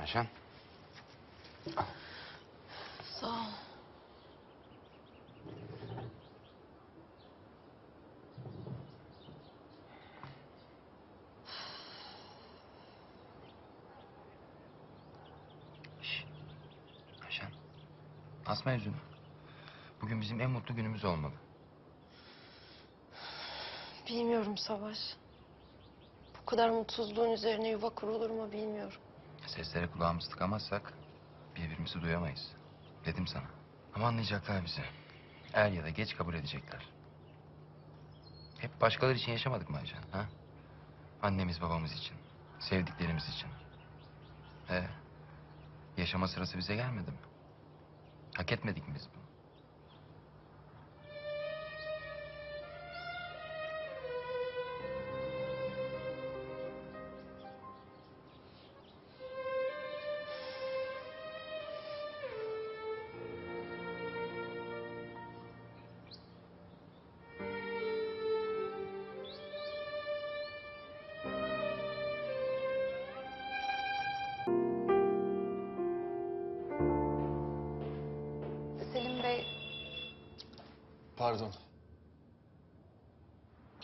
Ayşen. Sağ ol. Şş. Ayşen. Asma yüzünü. Bugün bizim en mutlu günümüz olmalı. Bilmiyorum Savaş. Bu kadar mutsuzluğun üzerine yuva kurulur mu bilmiyorum. Seslere kulağımızı tıkamazsak birbirimizi duyamayız. Dedim sana. Ama anlayacaklar bizi. Er ya da geç kabul edecekler. Hep başkaları için yaşamadık mı Ayşen? Ha? Annemiz babamız için. Sevdiklerimiz için. Ee, yaşama sırası bize gelmedi mi? Hak etmedik mi biz bunu? Pardon.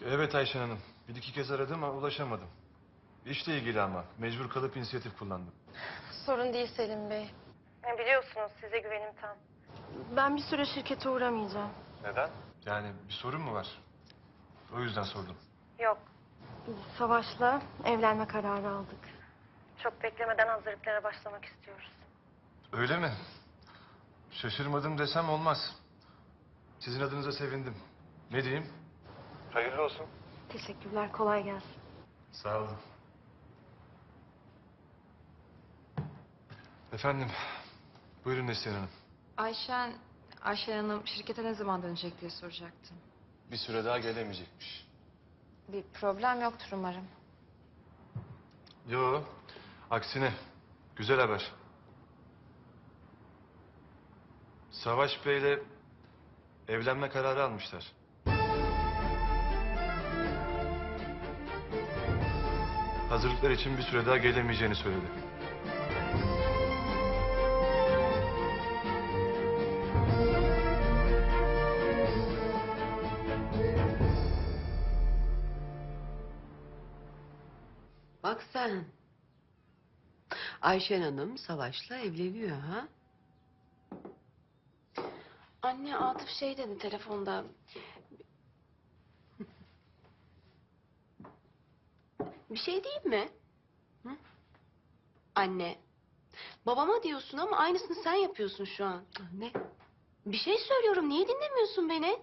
Evet Ayşen Hanım. Bir iki kez aradım ama ulaşamadım. İşle ilgili ama. Mecbur kalıp inisiyatif kullandım. sorun değil Selim Bey. Biliyorsunuz size güvenim tam. Ben bir süre şirkete uğramayacağım. Neden? Yani bir sorun mu var? O yüzden sordum. Yok. Savaş'la evlenme kararı aldık. Çok beklemeden hazırlıklara başlamak istiyoruz. Öyle mi? Şaşırmadım desem olmaz. Sizin adınıza sevindim. Ne diyeyim? Hayırlı olsun. Teşekkürler, kolay gelsin. Sağ olun. Efendim, buyurun Neslihan Hanım. Ayşen, Ayşen Hanım şirkete ne zaman dönecek diye soracaktım. Bir süre daha gelemeyecekmiş. Bir problem yoktur umarım. Yo, aksine. Güzel haber. Savaş Bey'le evlenme kararı almışlar. Hazırlıklar için bir süre daha gelemeyeceğini söyledi. Bak sen. Ayşen Hanım Savaş'la evleniyor ha? Anne Atıf şey dedi telefonda. Bir şey değil mi? Hı? Anne. Babama diyorsun ama aynısını sen yapıyorsun şu an. Ne? Bir şey söylüyorum. Niye dinlemiyorsun beni?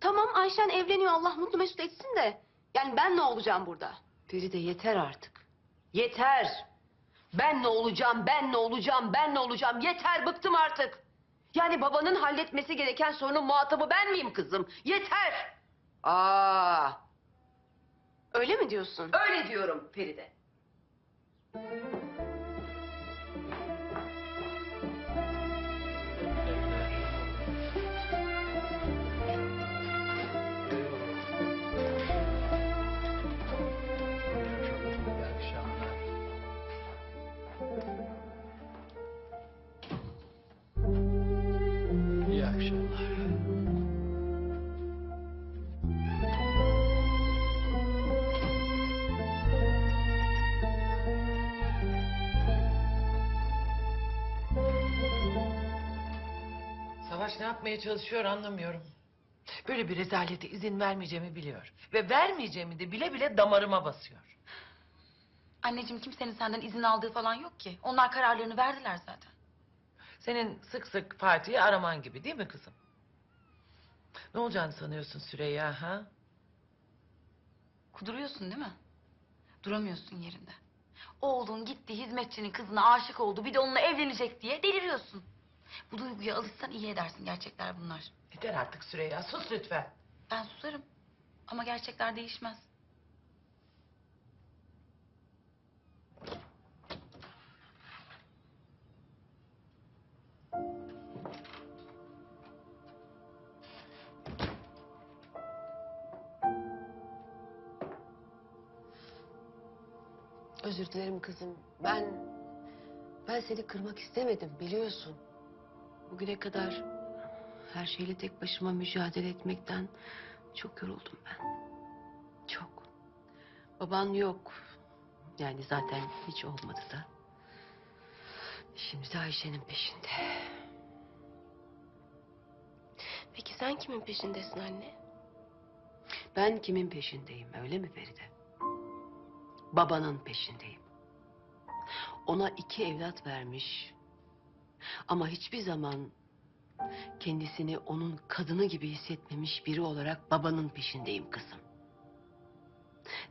Tamam Ayşen evleniyor. Allah mutlu mesut etsin de. Yani ben ne olacağım burada? Feride yeter artık. Yeter. Ben ne olacağım, ben ne olacağım, ben ne olacağım? Yeter, bıktım artık. Yani babanın halletmesi gereken sorunun muhatabı ben miyim kızım? Yeter. Aa. Öyle mi diyorsun? Öyle diyorum Feride. Ne yapmaya çalışıyor anlamıyorum. Böyle bir rezalete izin vermeyeceğimi biliyor. Ve vermeyeceğimi de bile bile damarıma basıyor. Anneciğim kimsenin senden izin aldığı falan yok ki. Onlar kararlarını verdiler zaten. Senin sık sık Fatih'i araman gibi değil mi kızım? Ne olacağını sanıyorsun Süreyya ha? Kuduruyorsun değil mi? Duramıyorsun yerinde. Oğlun gitti hizmetçinin kızına aşık oldu bir de onunla evlenecek diye deliriyorsun. Bu duyguya alışsan iyi edersin gerçekler bunlar. Yeter artık Süreyya sus lütfen. Ben susarım ama gerçekler değişmez. Özür dilerim kızım. Ben Ben seni kırmak istemedim biliyorsun. Bugüne kadar her şeyle tek başıma mücadele etmekten çok yoruldum ben. Çok. Baban yok. Yani zaten hiç olmadı da. Şimdi de Ayşe'nin peşinde. Peki sen kimin peşindesin anne? Ben kimin peşindeyim öyle mi Feride? Babanın peşindeyim. Ona iki evlat vermiş. Ama hiçbir zaman kendisini onun kadını gibi hissetmemiş biri olarak babanın peşindeyim kızım.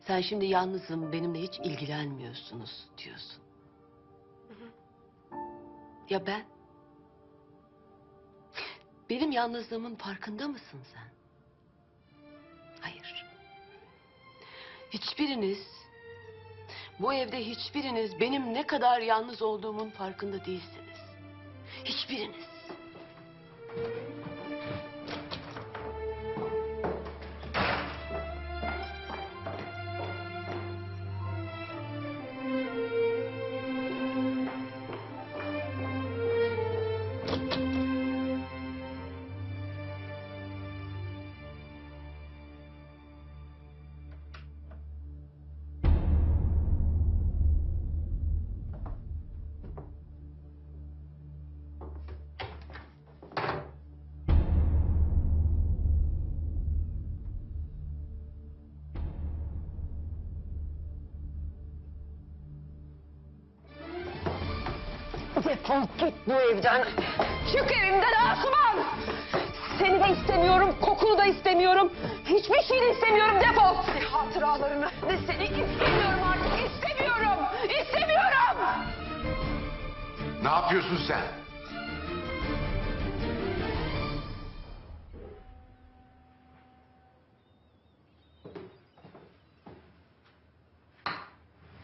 Sen şimdi yalnızım benimle hiç ilgilenmiyorsunuz diyorsun. Ya ben? Benim yalnızlığımın farkında mısın sen? Hayır. Hiçbiriniz, bu evde hiçbiriniz benim ne kadar yalnız olduğumun farkında değilsiniz. Hiçbiriniz. Defol git bu evden. Çık evimden Asuman. Seni de istemiyorum, kokunu da istemiyorum. Hiçbir şeyini istemiyorum, defol. Ne hatıralarını, ne seni istemiyorum artık, istemiyorum. İstemiyorum. Ne yapıyorsun sen?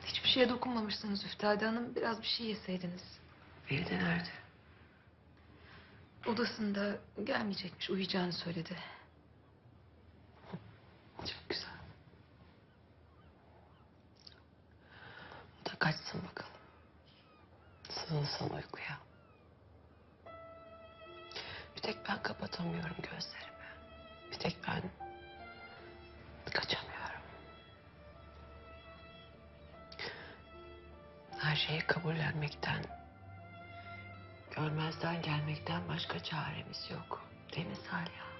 Hiçbir şeye dokunmamışsınız Üftade Hanım. Biraz bir şey yeseydiniz. Feride nerede? Odasında gelmeyecekmiş. Uyuyacağını söyledi. Çok güzel. O da kaçsın bakalım. Sığınsın uykuya. Bir tek ben kapatamıyorum gözlerimi. Bir tek ben kaçamıyorum. Her şeyi kabullenmekten, görmezden gelmekten başka çaremiz yok. Değil mi Salih?